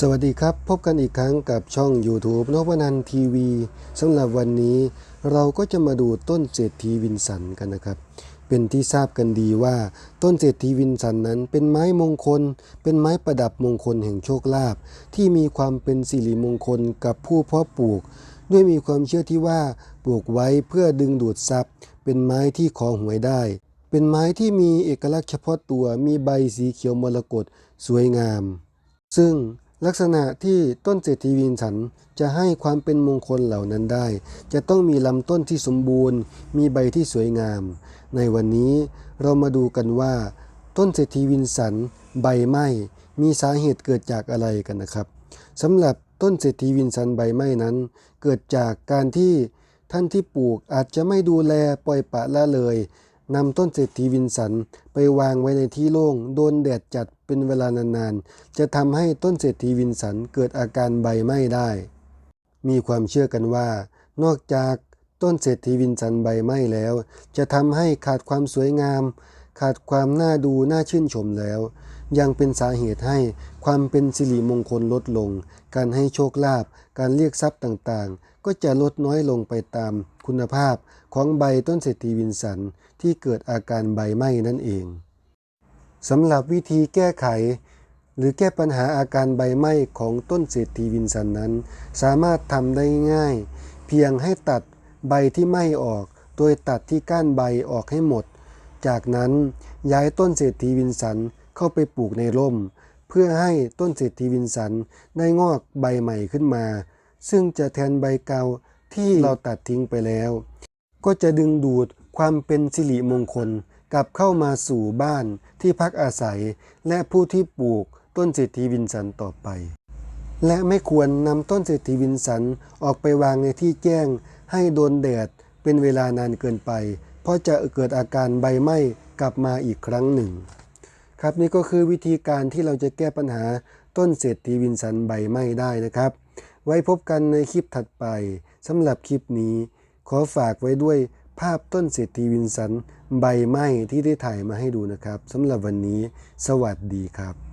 สวัสดีครับ พบกันอีกครั้งกับช่อง YouTube นพนันทีวีสำหรับวันนี้เราก็จะมาดูต้นเศรษฐีวินสันกันนะครับ เป็นที่ทราบกันดีว่า ต้นเศรษฐีวินสันนั้นเป็นไม้มงคล เป็นไม้ประดับมงคลแห่งโชคลาภที่มีความเป็นสิริมงคลกับผู้เพาะปลูก ด้วยมีความเชื่อที่ว่าปลูกไว้เพื่อดึงดูดทรัพย์ เป็นไม้ที่ขอหวยได้ เป็นไม้ที่มีเอกลักษณ์เฉพาะตัวมีใบสีเขียวมรกตสวยงาม ซึ่ง ลักษณะที่ต้นเศรษฐีวินสันจะให้ความเป็นมงคลเหล่านั้นได้ จะต้องมีลำต้นที่สมบูรณ์ มีใบที่สวยงาม ในวันนี้เรามาดูกันว่า ต้นเศรษฐีวินสัน ใบไหม้มีสาเหตุเกิดจากอะไรกันนะครับสำหรับต้นเศรษฐีวินสันใบไหม้นั้น เกิดจากการที่ท่านที่ปลูกอาจจะไม่ดูแลปล่อยปะละเลย นำต้นเศรษฐีวินสันไปวางไว้ในที่โล่งโดนแดดจัดเป็นเวลานานๆ จะทำให้ต้นเศรษฐีวินสันเกิดอาการใบไหม้ได้ มีความเชื่อกันว่า นอกจากต้นเศรษฐีวินสันใบไหม้แล้ว จะทำให้ขาดความสวยงาม ขาดความน่าดูน่าชื่นชมแล้ว ยังเป็นสาเหตุให้ความเป็นสิริมงคลลดลง การให้โชคลาภการเรียกทรัพย์ต่างๆ ก็จะลดน้อยลงไปตามคุณภาพของใบต้นเศรษฐีวินสันที่เกิดอาการใบไหม้นั่นเองสำหรับวิธีแก้ไข หรือแก้ปัญหาอาการใบไหม้ของต้นเศรษฐีวินสันนั้น สามารถทำได้ง่าย เพียงให้ตัดใบที่ไหม้ออก โดยตัดที่ก้านใบออกให้หมด จากนั้นย้ายต้นเศรษฐีวินสันเข้าไปปลูกในร่ม เพื่อให้ต้นเศรษฐีวินสันได้งอกใบใหม่ขึ้นมา ซึ่งจะแทนใบเก่าที่เราตัดทิ้งไปแล้ว ก็จะดึงดูดความเป็นสิริมงคลกลับเข้ามาสู่บ้านที่พักอาศัย และผู้ที่ปลูกต้นเศรษฐีวินสันต่อไป และไม่ควรนำต้นเศรษฐีวินสันออกไปวางในที่แจ้งให้โดนแดดเป็นเวลานานเกินไป เพราะจะเกิดอาการใบไหม้กลับมาอีกครั้งหนึ่ง ครับนี่ก็คือวิธีการที่เราจะแก้ปัญหาต้นเศรษฐีวินสันใบไหม้ได้นะครับ ไว้พบกันในคลิปถัดไปสำหรับคลิปนี้ ขอฝากไว้ด้วยภาพต้นเศรษฐีวินสันใบไหม้ที่ได้ถ่ายมาให้ดูนะครับสำหรับวันนี้ สวัสดีครับ